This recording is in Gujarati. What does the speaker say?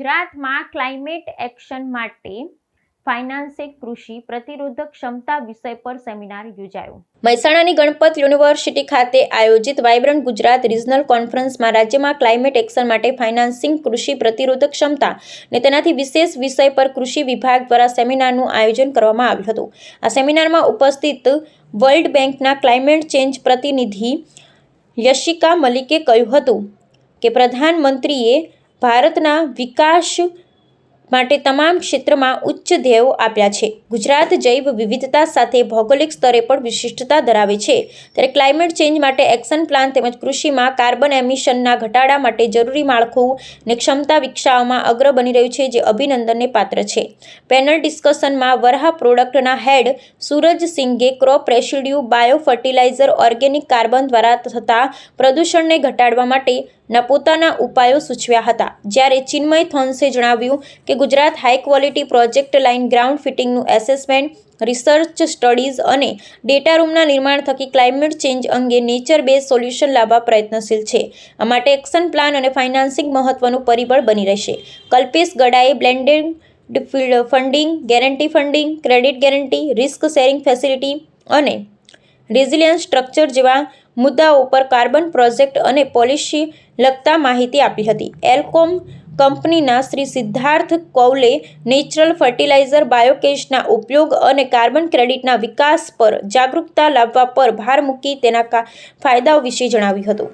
ગુજરાતમાં ક્લાઇમેટ એક્શન માટે ફાઇનાન્સિંગ કૃષિ પ્રતિરોધક ક્ષમતા વિષય પર સેમિનાર યોજાયો. મહેસાણાની ગણપત યુનિવર્સિટી ખાતે આયોજિત વાઇબ્રન્ટ ગુજરાત રિજનલ કોન્ફરન્સમાં રાજ્યમાં ક્લાઇમેટ એક્શન માટે ફાઇનાન્સિંગ કૃષિ પ્રતિરોધક ક્ષમતા અને તેનાથી વિશેષ વિષય પર કૃષિ વિભાગ દ્વારા સેમિનારનું આયોજન કરવામાં આવ્યું હતું. આ સેમિનારમાં ઉપસ્થિત વર્લ્ડ બેંકના ક્લાઇમેટ ચેન્જ પ્રતિનિધિ યશિકા મલિકે કહ્યું હતું કે પ્રધાનમંત્રીએ ભારતના વિકાસ માટે તમામ ક્ષેત્રમાં ઉચ્ચ ધ્યેયો આપ્યા છે. ગુજરાત જૈવ વિવિધતા સાથે ભૌગોલિક સ્તરે પણ વિશિષ્ટતા ધરાવે છે. ત્યારે ક્લાઇમેટ ચેન્જ માટે એક્શન પ્લાન તેમજ કૃષિમાં કાર્બન એમિશનના ઘટાડા માટે જરૂરી માળખું અને ક્ષમતા વિકસાવવામાં અગ્ર બની રહ્યું છે, જે અભિનંદનને પાત્ર છે. પેનલ ડિસ્કશનમાં વરહા પ્રોડક્ટના હેડ સૂરજ સિંઘે crop residue bio fertiliser organic carbon દ્વારા થતા પ્રદૂષણને ઘટાડવા માટેના પોતાના ઉપાયો સૂચવ્યા હતા. જ્યારે ચિન્મય થોન્સે જણાવ્યું કે Gujarat high quality project line ground ફિટિંગનું assessment, research studies અને ડેટા રૂમના નિર્માણ થકી ક્લાઇમેટ ચેન્જ અંગે નેચર બેઝ સોલ્યુશન લાવવા પ્રયત્નશીલ છે. આ માટે એક્શન પ્લાન અને ફાઇનાન્સિંગ મહત્વનું પરિબળ બની રહેશે. Kalpesh ગડાએ blended funding, guarantee funding, credit guarantee, risk sharing facility અને રેઝિલિયન્સ સ્ટ્રક્ચર જેવા મુદ્દાઓ પર કાર્બન પ્રોજેક્ટ અને પોલિસી લગતા માહિતી આપી હતી. એલકોમ કંપનીના શ્રી સિદ્ધાર્થ કૌલે નેચરલ ફર્ટિલાઇઝર બાયોકેશના ઉપયોગ અને કાર્બન ક્રેડિટના વિકાસ પર જાગૃતતા લાવવા પર ભાર મૂકી તેના ફાયદાઓ વિશે જણાવ્યું હતું.